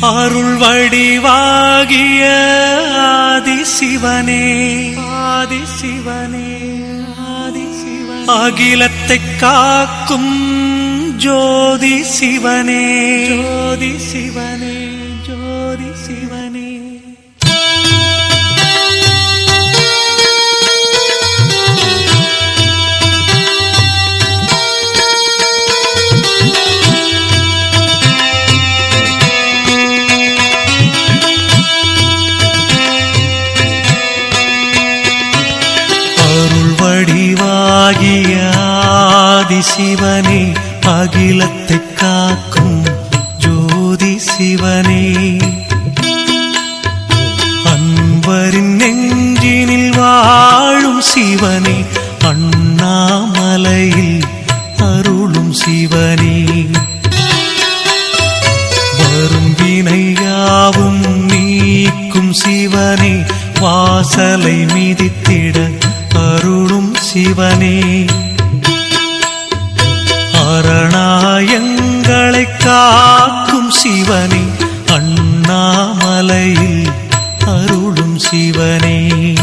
அருள் வடிவாகிய ஆதிசிவனே. ஆதிசிவனே ஆதிசிவனே. அகிலத்தை காக்கும் ஜோதி சிவனே ஜோதி சிவனே ஜோதி சிவனே வடிவாகிய ஆதிசிவனே அகிலத்தை காக்கும் ஜோதி சிவனே. அன்பரின் நெஞ்சினில் வாழும் சிவனே அண்ணாமலையில் அருளும் சிவனே. வரும் வினையாவும் நீக்கும் சிவனே வாசலை மிதித்திட சிவனே. அரணாயங்களை காக்கும் சிவனே அண்ணாமலையில் அருளும் சிவனே.